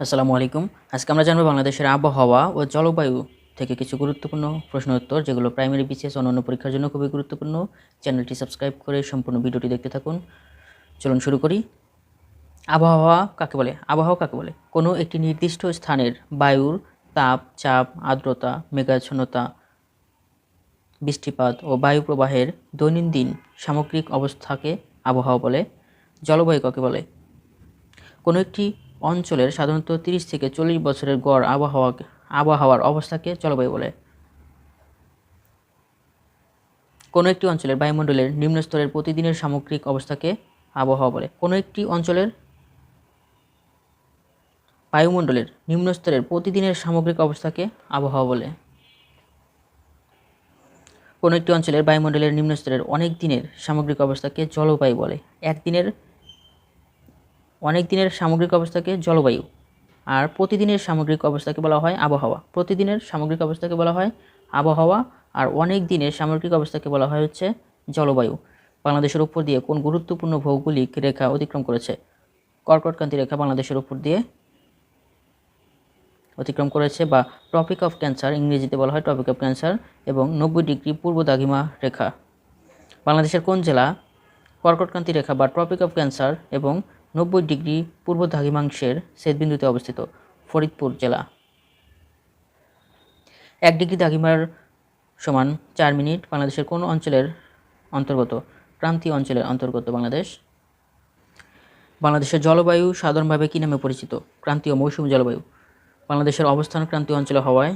আসসালামু আলাইকুম। আজকে আমরা জানব বাংলাদেশের আবহাওয়া ও জলবায়ু থেকে কিছু গুরুত্বপূর্ণ প্রশ্ন উত্তর, যেগুলো প্রাইমারি বিসিএস অন্যান্য পরীক্ষার জন্য খুবই গুরুত্বপূর্ণ। চ্যানেলটি সাবস্ক্রাইব করে সম্পূর্ণ ভিডিওটি দেখতে থাকুন। চলুন শুরু করি। আবহাওয়া কাকে বলে? আবহাওয়া কাকে বলে? কোনো একটি নির্দিষ্ট স্থানের বায়ুর তাপ, চাপ, আর্দ্রতা, মেঘাচ্ছন্নতা, বৃষ্টিপাত ও বায়ু প্রবাহের দৈনন্দিন সামগ্রিক অবস্থাকে আবহাওয়া বলে। জলবায়ু কাকে বলে? কোনো একটি অঞ্চলের সাধারণত তিরিশ থেকে চল্লিশ বছরের গড় আবহাওয়া, আবহাওয়ার অবস্থাকে জলবায়ু বলে। কোনো একটি অঞ্চলের বায়ুমণ্ডলের নিম্ন স্তরের প্রতিদিনের সামগ্রিক অবস্থাকে আবহাওয়া বলে। কোনো একটি অঞ্চলের বায়ুমণ্ডলের নিম্ন স্তরের প্রতিদিনের সামগ্রিক অবস্থাকে আবহাওয়া বলে। কোনো একটি অঞ্চলের বায়ুমণ্ডলের নিম্ন স্তরের অনেক দিনের সামগ্রিক অবস্থাকে জলবায়ু বলে। একদিনের অনেক দিনের সামগ্রিক অবস্থাকে জলবায়ু আর প্রতিদিনের সামগ্রিক অবস্থাকে বলা হয় আবহাওয়া। প্রতিদিনের সামগ্রিক অবস্থাকে বলা হয় আবহাওয়া আর অনেক দিনের সামগ্রিক অবস্থাকে বলা হয় হচ্ছে জলবায়ু। বাংলাদেশের উপর দিয়ে কোন গুরুত্বপূর্ণ ভৌগোলিক রেখা অতিক্রম করেছে? কর্কটক্রান্তি রেখা বাংলাদেশের উপর দিয়ে অতিক্রম করেছে বা টপিক অফ ক্যান্সার ইংরেজিতে বলা হয় টপিক অফ ক্যান্সার এবং নব্বই ডিগ্রি পূর্ব দাগিমা রেখা। বাংলাদেশের কোন জেলা কর্কটক্রান্তি রেখা বা ট্রপিক অফ ক্যান্সার এবং নব্বই ডিগ্রি পূর্ব দ্রাঘিমাংশের ছেদবিন্দুতে অবস্থিত ফরিদপুর জেলা। এক ডিগ্রি দ্রাঘিমার সমান চার মিনিট বাংলাদেশের কোন অঞ্চলের অন্তর্গত? ক্রান্তীয় অঞ্চলের অন্তর্গত বাংলাদেশ। বাংলাদেশের জলবায়ু সাধারণভাবে কী নামে পরিচিত? ক্রান্তীয় মৌসুমী জলবায়ু। বাংলাদেশের অবস্থান ক্রান্তীয় অঞ্চলে হওয়ায়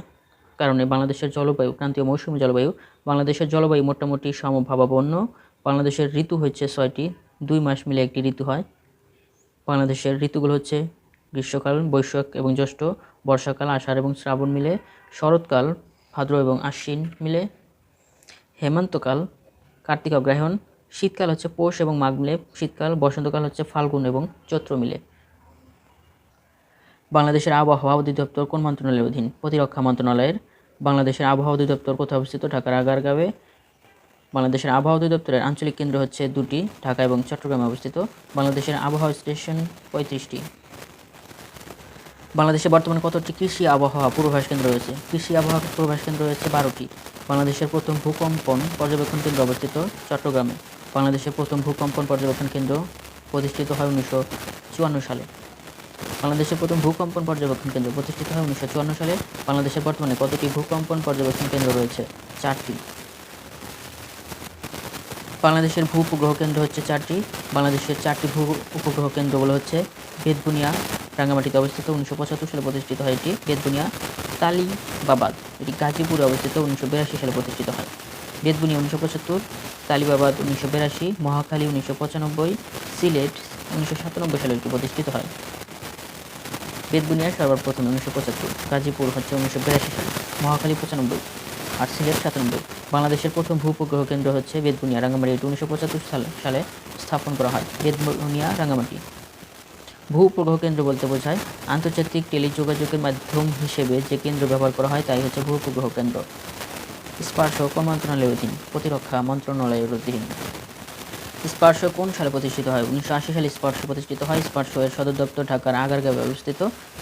কারণে বাংলাদেশের জলবায়ু, ক্রান্তীয় মৌসুমী জলবায়ু, বাংলাদেশের জলবায়ু মোটামুটি সমভাবাপন্ন। বাংলাদেশের ঋতু হচ্ছে ছয়টি, দুই মাস মিলে একটি ঋতু হয়। বাংলাদেশের ঋতুগুলো হচ্ছে গ্রীষ্মকাল, বৈশাখ এবং জ্যৈষ্ঠ, বর্ষাকাল, আষাঢ় এবং শ্রাবণ মিলে, শরৎকাল, ভাদ্র এবং আশ্বিন মিলে, হেমন্তকাল, কার্তিক অগ্রহায়ণ, শীতকাল হচ্ছে পৌষ এবং মাঘ মিলে, শীতকাল, বসন্তকাল হচ্ছে ফাল্গুন এবং চৈত্র মিলে। বাংলাদেশের আবহাওয়া অধিদপ্তর কোন মন্ত্রণালয়ের অধীন? প্রতিরক্ষা মন্ত্রণালয়ের। বাংলাদেশের আবহাওয়া অধিদপ্তর কোথায় অবস্থিত? ঢাকার আগারগাঁওয়ে। বাংলাদেশের আবহাওয়া অধিদপ্তরের আঞ্চলিক কেন্দ্র হচ্ছে দুটি, ঢাকা এবং চট্টগ্রামে অবস্থিত। বাংলাদেশের আবহাওয়া স্টেশন পঁয়ত্রিশটি। বাংলাদেশে বর্তমানে কতটি কৃষি আবহাওয়া পূর্বাভাস কেন্দ্র রয়েছে? কৃষি আবহাওয়া পূর্বাভাস কেন্দ্র রয়েছে বারোটি। বাংলাদেশের প্রথম ভূকম্পন পর্যবেক্ষণ কেন্দ্র অবস্থিত চট্টগ্রামে। বাংলাদেশের প্রথম ভূকম্পন পর্যবেক্ষণ কেন্দ্র প্রতিষ্ঠিত হয় উনিশশো চুয়ান্ন সালে। বাংলাদেশের প্রথম ভূকম্পন পর্যবেক্ষণ কেন্দ্র প্রতিষ্ঠিত হয় উনিশশো চুয়ান্ন সালে। বাংলাদেশের বর্তমানে কতটি ভূকম্পন পর্যবেক্ষণ কেন্দ্র রয়েছে? চারটি। বাংলাদেশের ভূ উপগ্রহ কেন্দ্র হচ্ছে চারটি। বাংলাদেশের চারটি ভূ উপগ্রহ কেন্দ্রগুলো হচ্ছে বেদবুনিয়া রাঙ্গামাটিতে অবস্থিত উনিশশো পঁচাত্তর সালে প্রতিষ্ঠিত হয় এটি। বেদবুনিয়া তালিবাবাদ, এটি গাজীপুরে অবস্থিত উনিশশো বিরাশি সালে প্রতিষ্ঠিত হয়। বেদবুনিয়া উনিশশো পঁচাত্তর, তালিবাবাদ উনিশশো বিরাশি, মহাখালী উনিশশো পঁচানব্বই, সিলেট উনিশশো সাতানব্বই সালে এটি প্রতিষ্ঠিত হয়। বেদবুনিয়া সর্বপ্রথম উনিশশো পঁচাত্তর, গাজীপুর হচ্ছে উনিশশো বিরাশি সালে, মহাখালী পঁচানব্বই আর সিলেট সাতানব্বই। বাংলাদেশের প্রথম ভূ উপগ্রহ কেন্দ্র হচ্ছে বেদবুনিয়া রাঙ্গামাটি। এটি উনিশশো পঁচাত্তর সালে সালে স্থাপন করা হয় বেদবুনিয়া রাঙ্গামাটি। ভূ উপগ্রহ কেন্দ্র বলতে বোঝায় আন্তর্জাতিক টেলিযোগাযোগের মাধ্যম হিসেবে যে কেন্দ্র ব্যবহার করা হয় তাই হচ্ছে ভূ উপগ্রহ কেন্দ্র। স্পার্শ কোন মন্ত্রণালয়ের অধীন, প্রতিরক্ষা মন্ত্রণালয়ের অধীন। স্পার্শ কোন সালে প্রতিষ্ঠিত হয়? উনিশশো আশি সালে স্পার্শ প্রতিষ্ঠিত হয়। স্পার্শ এর সদর দপ্তর ঢাকার আগারগাঁওয়ে অবস্থিত।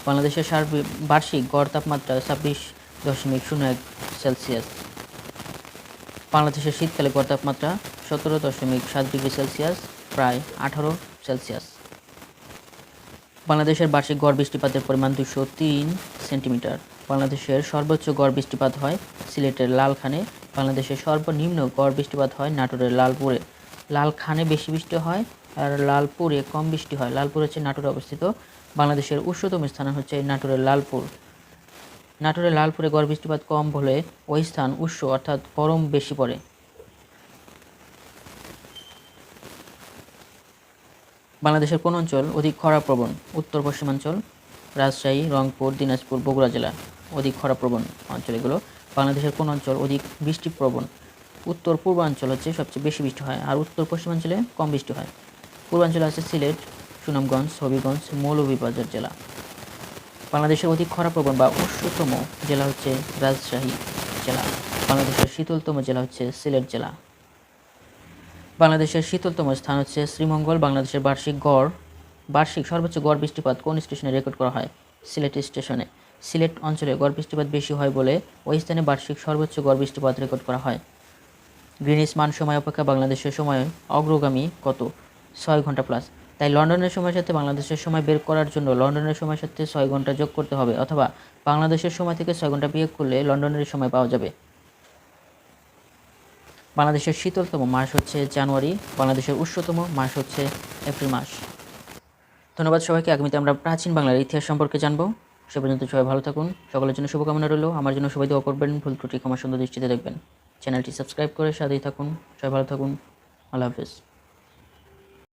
বাংলাদেশের সার্বিক বার্ষিক গড় তাপমাত্রা ছাব্বিশ দশমিক শূন্য এক সেলসিয়াস। বাংলাদেশের শীতকালে গড় তাপমাত্রা সতেরো দশমিক সাত ডিগ্রি সেলসিয়াস, প্রায় আঠারো সেলসিয়াস। বাংলাদেশের বার্ষিক গড় বৃষ্টিপাতের পরিমাণ দুশো তিন সেন্টিমিটার। বাংলাদেশের সর্বোচ্চ গড় বৃষ্টিপাত হয় সিলেটের লালখানে। বাংলাদেশের সর্বনিম্ন গড় বৃষ্টিপাত হয় নাটোরের লালপুরে। লালখানে বেশি বৃষ্টি হয় আর লালপুরে কম বৃষ্টি হয়। লালপুর হচ্ছে নাটোরে অবস্থিত। বাংলাদেশের উচ্চতম স্থান হচ্ছে নাটোরের লালপুর। নাটোরের লালপুরে গড় বৃষ্টিপাত কম হলে ওই স্থান উষ্ণ, অর্থাৎ গরম বেশি পড়ে। বাংলাদেশের কোন অঞ্চল অধিক খরাপ্রবণ? উত্তর পশ্চিমাঞ্চল, রাজশাহী, রংপুর, দিনাজপুর, বগুড়া জেলা অধিক খরাপ্রবণ। অঞ্চল এগুলো বাংলাদেশের কোন অঞ্চল অধিক বৃষ্টিপ্রবণ? উত্তর পূর্বাঞ্চল হচ্ছে সবচেয়ে বেশি বৃষ্টি হয়, আর উত্তর পশ্চিমাঞ্চলে কম বৃষ্টি হয়। পূর্বাঞ্চলে আছে সিলেট, সুনামগঞ্জ, হবিগঞ্জ, মৌলভীবাজার জেলা। বাংলাদেশের অধিক খরাপ্রবণ বা উষ্ণতম জেলা হচ্ছে রাজশাহী জেলা। বাংলাদেশের শীতলতম জেলা হচ্ছে সিলেট জেলা। বাংলাদেশের শীতলতম স্থান হচ্ছে শ্রীমঙ্গল। বাংলাদেশের বার্ষিক গড়, বার্ষিক সর্বোচ্চ গড় বৃষ্টিপাত কোন স্টেশনে রেকর্ড করা হয়? সিলেট স্টেশনে। সিলেট অঞ্চলে গড় বৃষ্টিপাত বেশি হয় বলে ওই স্থানে বার্ষিক সর্বোচ্চ গড় বৃষ্টিপাত রেকর্ড করা হয়। গ্রিনিস মান সময় অপেক্ষা বাংলাদেশের সময় অগ্রগামী কত? ছয় ঘণ্টা প্লাস। তাই লন্ডনের সময়ের সাথে বাংলাদেশের সময় বের করার জন্য লন্ডনের সময়ের সাথে ছয় ঘণ্টা যোগ করতে হবে অথবা বাংলাদেশের সময় থেকে ছয় ঘণ্টা বিয়োগ করলে লন্ডনের সময় পাওয়া যাবে। বাংলাদেশের শীতলতম মাস হচ্ছে জানুয়ারি, বাংলাদেশের উষ্ণতম মাস হচ্ছে এপ্রিল মাস। ধন্যবাদ সবাইকে, আগামীতে আমরা প্রাচীন বাংলার ইতিহাস সম্পর্কে জানব। সে পর্যন্ত সবাই ভালো থাকুন, সকলের জন্য শুভকামনা রইল। আমার জন্য সবাই দোয়া করবেন, ভুল ত্রুটি ক্ষমা সুন্দর দৃষ্টিতে দেখবেন। চ্যানেলটি সাবস্ক্রাইব করে সাথেই থাকুন, সবাই ভালো থাকুন। আল্লাহ হাফেজ।